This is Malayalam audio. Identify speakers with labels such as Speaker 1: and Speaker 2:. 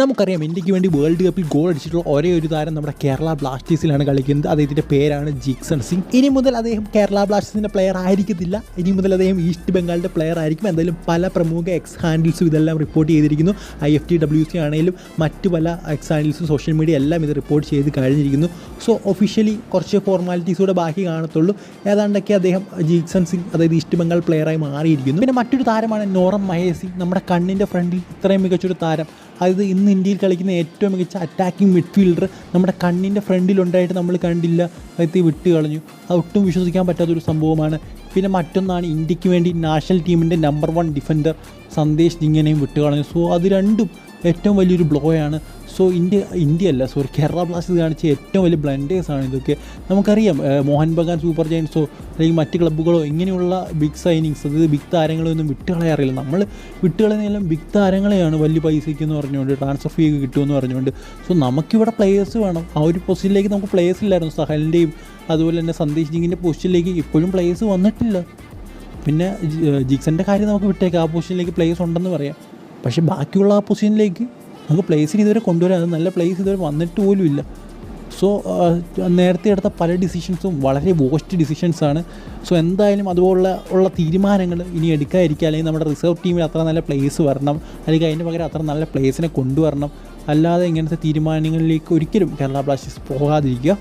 Speaker 1: നമുക്കറിയാം ഇന്ത്യയ്ക്ക് വേണ്ടി വേൾഡ് കപ്പിൽ ഗോൾ അടിച്ചിട്ടുള്ള ഒരേ ഒരു താരം നമ്മുടെ കേരള ബ്ലാസ്റ്റേഴ്സിലാണ് കളിക്കുന്നത്. അദ്ദേഹത്തിന്റെ പേരാണ് ജിക്സൺ സിംഗ് ഇനി മുതൽ അദ്ദേഹം കേരള ബ്ലാസ്റ്റേഴ്സിന്റെ പ്ലെയർ ആയിരിക്കത്തില്ല. ഇനി മുതൽ അദ്ദേഹം ഈസ്റ്റ് ബംഗാളിന്റെ പ്ലെയർ ആയിരിക്കും. എന്തായാലും പല പ്രമുഖ എക്സ് ഹാൻഡിൽസും ഇതെല്ലാം റിപ്പോർട്ട് ചെയ്തിരിക്കുന്നു. I F T W C ആണെങ്കിലും മറ്റു പല എക്സ് ഹാൻഡിൽസും സോഷ്യൽ മീഡിയ എല്ലാം ഇത് റിപ്പോർട്ട് ചെയ്ത് കഴിഞ്ഞിരിക്കുന്നു. സോ ഒഫീഷ്യലി കുറച്ച് ഫോർമാലിറ്റീസ് കൂടെ ബാക്കി കാണത്തുള്ളൂ. ഏതാണ്ടൊക്കെ അദ്ദേഹം ജിക്സൺ സിംഗ് അതായത് ഈസ്റ്റ് ബംഗാൾ പ്ലെയറായി മാറിയിരിക്കുന്നു. പിന്നെ മറ്റൊരു താരമാണ് നോറം മഹേഷ് സിംഗ് നമ്മുടെ കണ്ണിന്റെ ഫ്രണ്ടിൽ ഇത്രയും മികച്ചൊരു താരം അതായത് ഇന്ന് ഇന്ത്യയിൽ കളിക്കുന്ന ഏറ്റവും മികച്ച അറ്റാക്കിംഗ് മിഡ്ഫീൽഡർ നമ്മുടെ കണ്ണിന്റെ ഫ്രണ്ടിലുണ്ടായിട്ട് നമ്മൾ കണ്ടില്ല. അതായത് വിട്ട് കളഞ്ഞു. അത് ഒട്ടും വിശ്വസിക്കാൻ പറ്റാത്തൊരു സംഭവമാണ്. പിന്നെ മറ്റൊന്നാണ് ഇന്ത്യയ്ക്ക് വേണ്ടി നാഷണൽ ടീമിന്റെ നമ്പർ വൺ ഡിഫൻഡർ സന്ദേശ് ജിങ്ങനെയും വിട്ട് കളഞ്ഞു. സോ അത് രണ്ടും ഏറ്റവും വലിയൊരു ബ്ലോയാണ് സോ ഇന്ത്യ ഇന്ത്യ അല്ല സോറി കേരള ബ്ലാസ്റ്റേഴ്സ് കാണിച്ച ഏറ്റവും വലിയ ബ്ലൻഡേഴ്സാണ് ഇതൊക്കെ. നമുക്കറിയാം മോഹൻ ബഗാൻ സൂപ്പർ ജയൻസോ അല്ലെങ്കിൽ മറ്റ് ക്ലബ്ബുകളോ ഇങ്ങനെയുള്ള ബിഗ് സൈനിങ്സ് അതായത് ബിഗ് താരങ്ങളോ ഒന്നും വിട്ടുകളയാറില്ല നമ്മൾ വിട്ടുകളയെല്ലാം ബിഗ് താരങ്ങളെയാണ് വലിയ പൈസയ്ക്ക് എന്ന് പറഞ്ഞുകൊണ്ട് ട്രാൻസ്ഫർ ഫീ കിട്ടുമെന്ന് പറഞ്ഞുകൊണ്ട്. സോ നമുക്കിവിടെ പ്ലേയേഴ്സ് വേണം. ആ ഒരു പൊസിഷനിലേക്ക് നമുക്ക് പ്ലേയേഴ്സ് ഇല്ലായിരുന്നു. സഹലിന്റെയും അതുപോലെ തന്നെ സന്ദേശ് ജിങ്ങിന്റെ പൊസിഷനിലേക്ക് ഇപ്പോഴും പ്ലേയേഴ്സ് വന്നിട്ടില്ല. പിന്നെ ജിക്സന്റെ കാര്യം നമുക്ക് വിട്ടേക്കാം. ആ പൊസിഷനിലേക്ക് പ്ലേയേഴ്സ് ഉണ്ടെന്ന് പറയാം. പക്ഷേ ബാക്കിയുള്ള ആ പൊസിഷനിലേക്ക് നമുക്ക് പ്ലേസിന് ഇതുവരെ കൊണ്ടുവരാൻ അത് നല്ല പ്ലേസ് ഇതുവരെ വന്നിട്ട് പോലും ഇല്ല. സോ നേരത്തെ എടുത്ത പല ഡിസിഷൻസും വളരെ വോസ്റ്റ് ഡിസിഷൻസാണ് സോ എന്തായാലും അതുപോലുള്ള ഉള്ള തീരുമാനങ്ങൾ ഇനി എടുക്കാതിരിക്കുക അല്ലെങ്കിൽ നമ്മുടെ റിസർവ് ടീമിൽ അത്ര നല്ല പ്ലേസ് വരണം അല്ലെങ്കിൽ അതിന് പകരം അത്ര നല്ല പ്ലേസിനെ കൊണ്ടുവരണം. അല്ലാതെ ഇങ്ങനത്തെ തീരുമാനങ്ങളിലേക്ക് ഒരിക്കലും കേരള ബ്ലാസ്റ്റേഴ്സ് പോകാതിരിക്കുക.